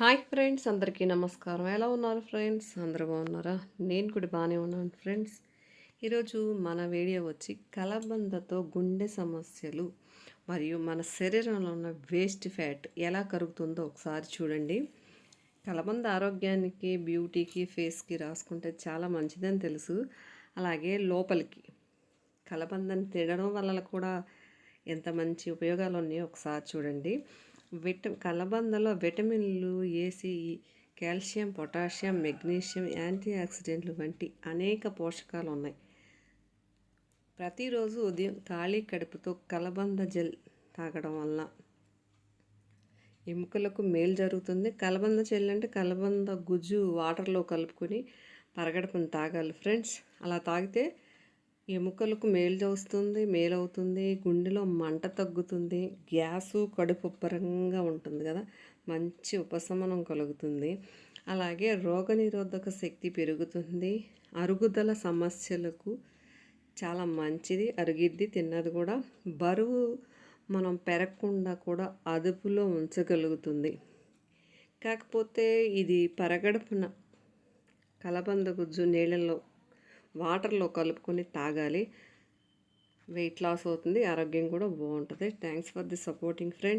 Hi friends అందరికీ నమస్కారం. ఎలా ఉన్నారు ఫ్రెండ్స్? అందరూ బాగున్నారా? నేను కూడా బాగానే ఉన్నాను ఫ్రెండ్స్. ఈరోజు మన వీడియో వచ్చి కలబందతో గుండె సమస్యలు మరియు మన శరీరంలో ఉన్న వేస్ట్ ఫ్యాట్ ఎలా కరుగుతుందో ఒకసారి చూడండి. కలబంద ఆరోగ్యానికి బ్యూటీకి ఫేస్కి రాసుకుంటే చాలా మంచిదని తెలుసు. అలాగే లోపలికి. కలబందని తినడం వల్ల కూడా ఎంత మంచి ఉపయోగాలు ఉన్నాయో ఒకసారి చూడండి. విట కలబందలో విటమిన్లు AC calcium potassium magnesium anti ఆక్సిడెంట్లు వంటి అనేక పోషకాలు ఉన్నాయి ప్రతిరోజు ఉదయం ఖాళీ కడుపుతో కలబంద జెల్ తాగడం వల్ల ఎముకలకు మేలు జరుగుతుంది. కలబంద జెల్ అంటే కలబంద గుజ్జు వాటర్లో కలుపుకొని పరగడుపుని తాగాలి. ఫ్రెండ్స్ అలా తాగితే ఎముకలకు మేలు వస్తుంది మేలవుతుంది గుండెలో మంట తగ్గుతుంది గ్యాసు కడుపు ఉబ్బరంగా ఉంటుంది కదా మంచి ఉపశమనం కలుగుతుంది. అలాగే రోగనిరోధక శక్తి పెరుగుతుంది అరుగుదల సమస్యలకు చాలా మంచిది అరిగిద్ది తిన్నది కూడా బరువు మనం పెరగకుండా కూడా అదుపులో ఉంచగలుగుతుంది. కాకపోతే ఇది పరగడుపున కలబంద గుజ్జు నీళ్ళల్లో వాటర్లో కలుపుకొని తాగాలి. వెయిట్ లాస్ అవుతుంది. ఆరోగ్యం కూడా బాగుంటుంది. Thanks for the supporting friend